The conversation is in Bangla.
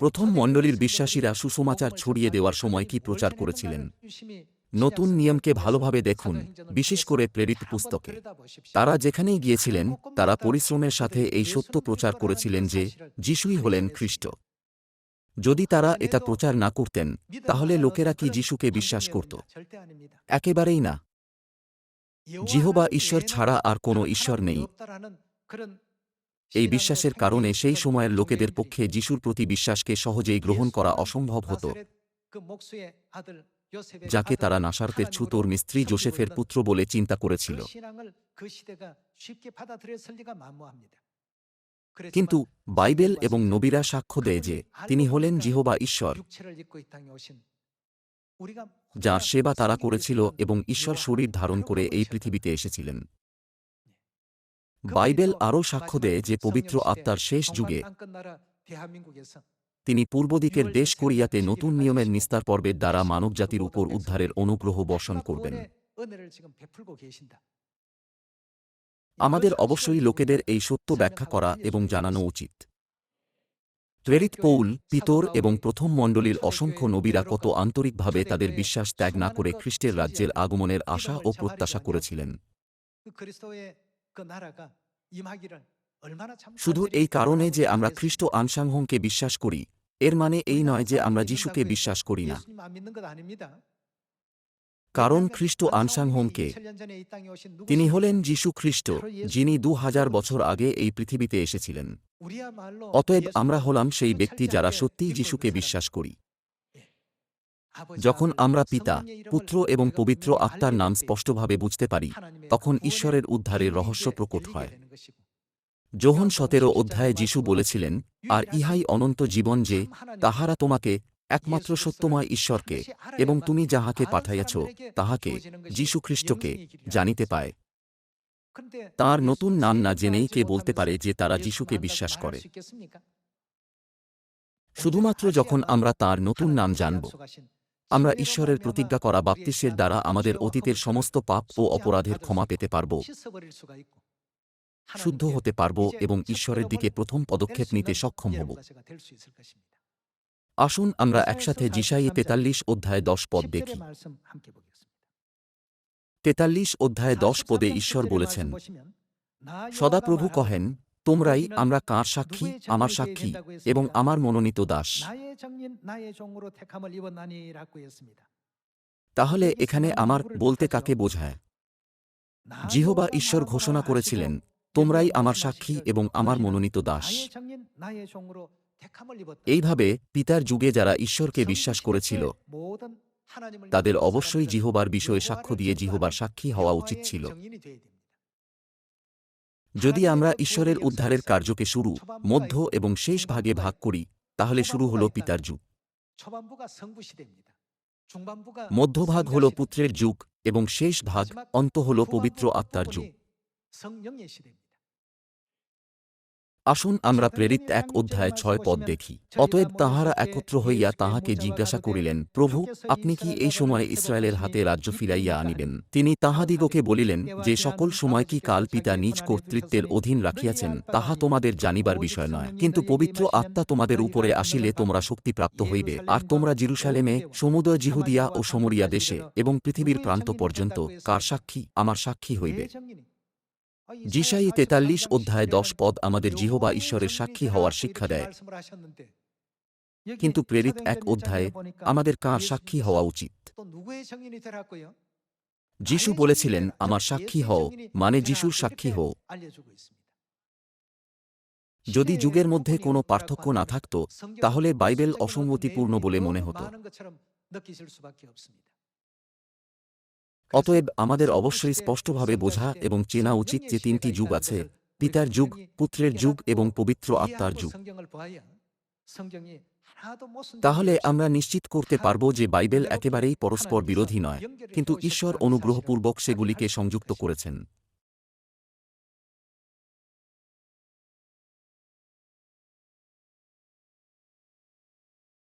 প্রথম মণ্ডলীর বিশ্বাসীরা সুসমাচার ছড়িয়ে দেওয়ার সময় কি প্রচার করেছিলেন? নতুন নিয়মকে ভালোভাবে দেখুন, বিশেষ করে প্রেরিত পুস্তকে। তারা যেখানেই গিয়েছিলেন, তারা পরিশ্রমের সাথে এই সত্য প্রচার করেছিলেন যে যিশুই হলেন খ্রিস্ট। যদি তারা এটা প্রচার না করতেন, তাহলে লোকেরা কি যিশুকে বিশ্বাস করত? একেবারেই না। জিহোবা ঈশ্বর ছাড়া আর কোনো ঈশ্বর নেই। এই বিশ্বাসের কারণে সেই সময়ের লোকেদের পক্ষে যিশুর প্রতি বিশ্বাসকে সহজেই গ্রহণ করা অসম্ভব হতো। যাকে তারা নাসারতের ছুতোর মিস্ত্রি জোসেফের পুত্র বলে চিন্তা করেছিল। কিন্তু বাইবেল এবং নবীরা সাক্ষ্য দেয় যে তিনি হলেন জিহোবা ঈশ্বর, যার সেবা তারা করেছিল এবং ঈশ্বর শরীর ধারণ করে এই পৃথিবীতে এসেছিলেন। বাইবেল আরও সাক্ষ্য দেয় যে পবিত্র আত্মার শেষ যুগে তিনি পূর্বদিকের দেশ কোরিয়াতে নতুন নিয়মের নিস্তার পর্বের দ্বারা মানবজাতির উপর উদ্ধারের অনুগ্রহ বর্ষণ করবেন। আমাদের অবশ্যই লোকেদের এই সত্য ব্যাখ্যা করা এবং জানানো উচিত। প্রেরিত পৌল পিতর এবং প্রথম মণ্ডলীর অসংখ্য নবীরা কত আন্তরিকভাবে তাদের বিশ্বাস ত্যাগ না করে খ্রিস্টের রাজ্যের আগমনের আশা ও প্রত্যাশা করেছিলেন। শুধু এই কারণে যে আমরা খ্রিস্ট আনসাংহংকে বিশ্বাস করি এর মানে এই নয় যে আমরা যিশুকে বিশ্বাস করি না। কারণ খ্রিস্ট আনসাংহোমকে তিনি হলেন যিশু খ্রিস্ট যিনি দু হাজার বছর আগে এই পৃথিবীতে এসেছিলেন। অতএব আমরা হলাম সেই ব্যক্তি যারা সত্যিই যিশুকে বিশ্বাস করি। যখন আমরা পিতা পুত্র এবং পবিত্র আত্মার নাম স্পষ্টভাবে বুঝতে পারি তখন ঈশ্বরের উদ্ধারের রহস্য প্রকট হয়। যোহন সতেরো অধ্যায়ে যিশু বলেছিলেন আর ইহাই অনন্ত জীবন যে তাহারা তোমাকে একমাত্র সত্যময় ঈশ্বরকে এবং তুমি যাহাকে পাঠাইয়াছ তাহাকে যীশু যীশুখ্রিস্টকে জানিতে পায়। তার নতুন নাম না জেনেই কে বলতে পারে যে তারা যিশুকে বিশ্বাস করে। শুধুমাত্র যখন আমরা তার নতুন নাম জানব আমরা ঈশ্বরের প্রতিজ্ঞা করা বাপ্তিস্যের দ্বারা আমাদের অতীতের সমস্ত পাপ ও অপরাধের ক্ষমা পেতে পারব। শুদ্ধ হতে পারব এবং ঈশ্বরের দিকে প্রথম পদক্ষেপ নিতে সক্ষম হব। আসুন আমরা একসাথে জিসাইয়ে তেতাল্লিশ অধ্যায় দশ পদ দেখি। তেতাল্লিশ অধ্যায় দশ পদে ঈশ্বর বলেছেন, সদাপ্রভু কহেন তোমরাই আমরা কার সাক্ষী? আমার সাক্ষী এবং আমার মনোনীত দাস। তাহলে এখানে আমার বলতে কাকে বোঝায়? জিহবা ঈশ্বর ঘোষণা করেছিলেন তোমরাই আমার সাক্ষী এবং আমার মনোনীত দাস। এইভাবে পিতার যুগে যারা ঈশ্বরকে বিশ্বাস করেছিল তাদের অবশ্যই জিহোবার বিষয়ে সাক্ষ্য দিয়ে জিহোবার সাক্ষী হওয়া উচিত ছিল। যদি আমরা ঈশ্বরের উদ্ধারের কার্যকে শুরু, মধ্য এবং শেষ ভাগে ভাগ করি, তাহলে শুরু হল পিতার যুগ। মধ্যভাগ হল পুত্রের যুগ এবং শেষ ভাগ অন্ত হল পবিত্র আত্মার যুগ। আসুন আমরা প্রেরিত এক অধ্যায় ছয় পদ দেখি। অতএব তাহারা একত্র হইয়া তাহাকে জিজ্ঞাসা করিলেন প্রভু আপনি কি এই সময় ইসরায়েলের হাতে রাজ্য ফিরাইয়া আনিবেন? তিনি তাহাদিগকে বলিলেন যে সকল সময় কি কাল পিতা নিজ কর্তৃত্বের অধীন রাখিয়াছেন তাহা তোমাদের জানিবার বিষয় নয়। কিন্তু পবিত্র আত্মা তোমাদের উপরে আসিলে তোমরা শক্তিপ্রাপ্ত হইবে। আর তোমরা জিরুসালেমে সমুদয় জিহুদিয়া ও সমরিয়া দেশে এবং পৃথিবীর প্রান্ত পর্যন্ত কার সাক্ষী? আমার সাক্ষী হইবে জিসাই তেতাল্লিশ অধ্যায় দশ পদ আমাদের জিহবা ঈশ্বরের সাক্ষী হওয়ার শিক্ষা দেয়। কিন্তু প্রেরিত এক অধ্যায়ে আমাদের কার সাক্ষী হওয়া উচিত? যিশু বলেছিলেন, আমার সাক্ষী হও মানে যিশুর সাক্ষী হও। যদি যুগের মধ্যে কোনো পার্থক্য না থাকত, তাহলে বাইবেল অসম্মতিপূর্ণ বলে মনে হতো। অতএব আমাদের অবশ্যই স্পষ্টভাবে বোঝা এবং চেনা উচিত যে তিনটি যুগ আছে, পিতার যুগ, পুত্রের যুগ এবং পবিত্র আত্মার যুগ। তাহলে আমরা নিশ্চিত করতে পারব যে বাইবেল একেবারেই পরস্পর বিরোধী নয়, কিন্তু ঈশ্বর অনুগ্রহপূর্বক সেগুলিকে সংযুক্ত করেছেন।